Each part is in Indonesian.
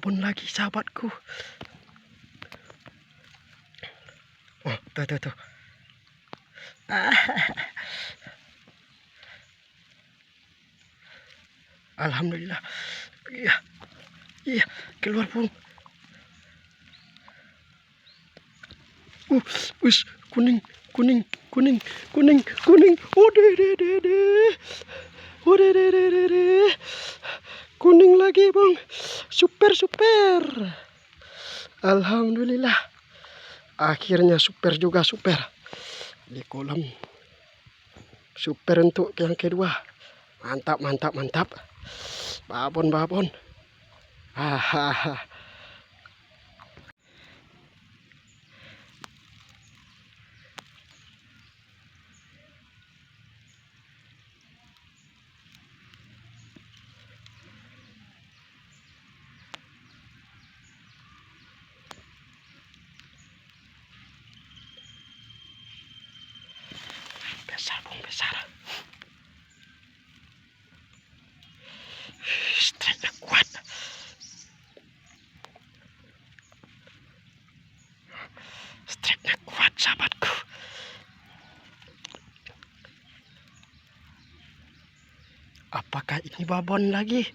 babon lagi sahabatku. Oh tuh tuh tuh. Ah. Alhamdulillah. Iya iya keluar pun uh us kuning kuning kuning kuning kuning. Oh deh deh deh deh oh deh deh deh kuning lagi bang super super. Alhamdulillah. Akhirnya super juga super. Di kolam super untuk yang kedua. Mantap mantap mantap. Babon babon. Hahaha besar bung besar. Strike kuat. Strike kuat sahabatku. Apakah ini babon lagi?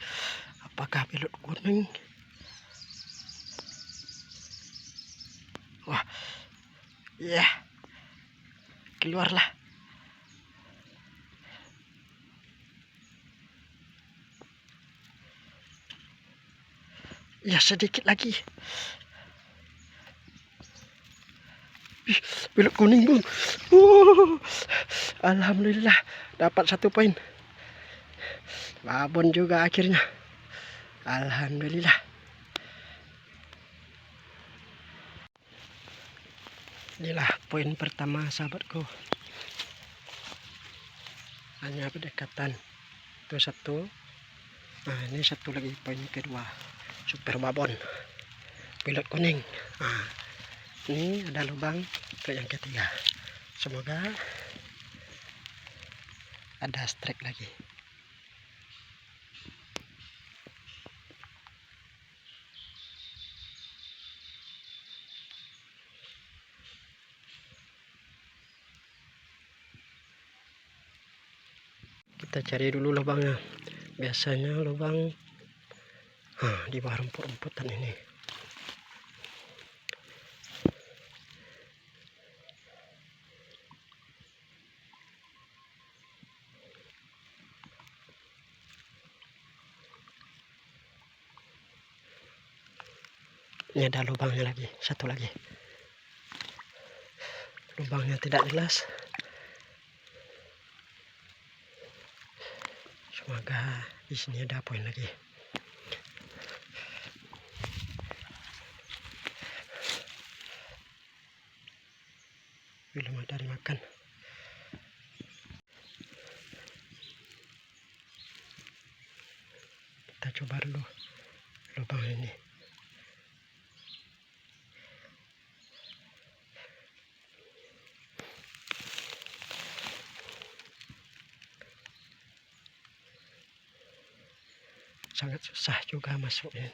Apakah belut kuning wah iya. Keluarlah Ya sedikit lagi. Belok kuning bung. Uh, Alhamdulillah dapat satu poin. Babon juga akhirnya. Alhamdulillah. Inilah poin pertama sahabatku. Hanya berdekatan. Itu satu. Nah ini satu lagi poin kedua super babon. Pilot kuning. Nah, ini ada lubang ke yang ketiga. Semoga ada strike lagi. Kita cari dulu lubangnya. Biasanya lubang Hah, di bawah rumput-rumputan ini. Ini ada lubangnya lagi, satu lagi. Lubangnya tidak jelas. Semoga di sini ada poin lagi. Belum ada dimakan kita coba dulu lubang ini. Sangat susah juga masuknya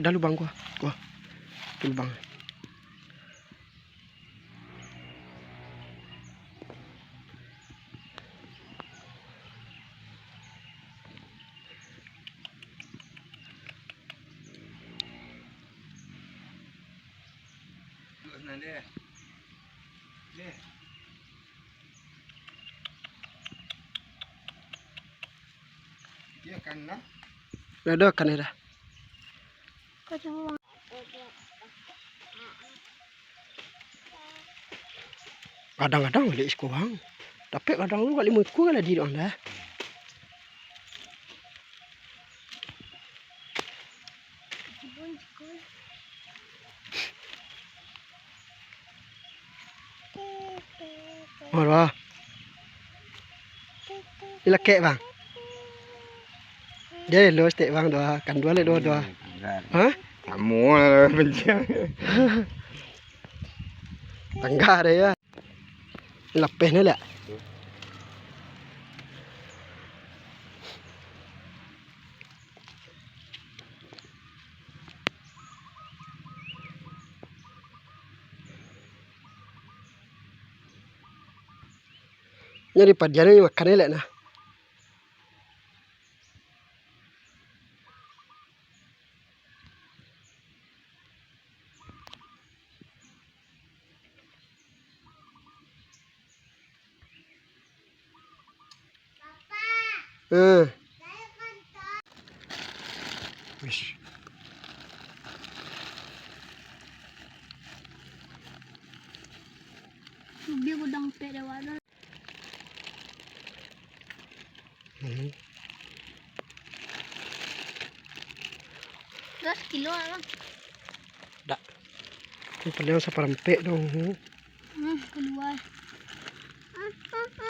Udah lubang gua. Gua. Itu lubang. Iya kan lah. Udah kan ya dah. Kadang-kadang balik sekurang. Tapi kadang lu kali mutku kalau di anda. Ora. Ilakek bang. Dia lo stik bang doa kan dua le หมูอะไรเป็นเชี่ย ตังกาเลยอะหลับเป็นนี่แหละ Jadi pada ni การนี่แหละนะ Uh. Wish. Hindi ko dang pera wala. Mm Dos kilo lang. Da. Ito pala sa parampe daw. Hmm, hmm keluar. Ah, ah, ah.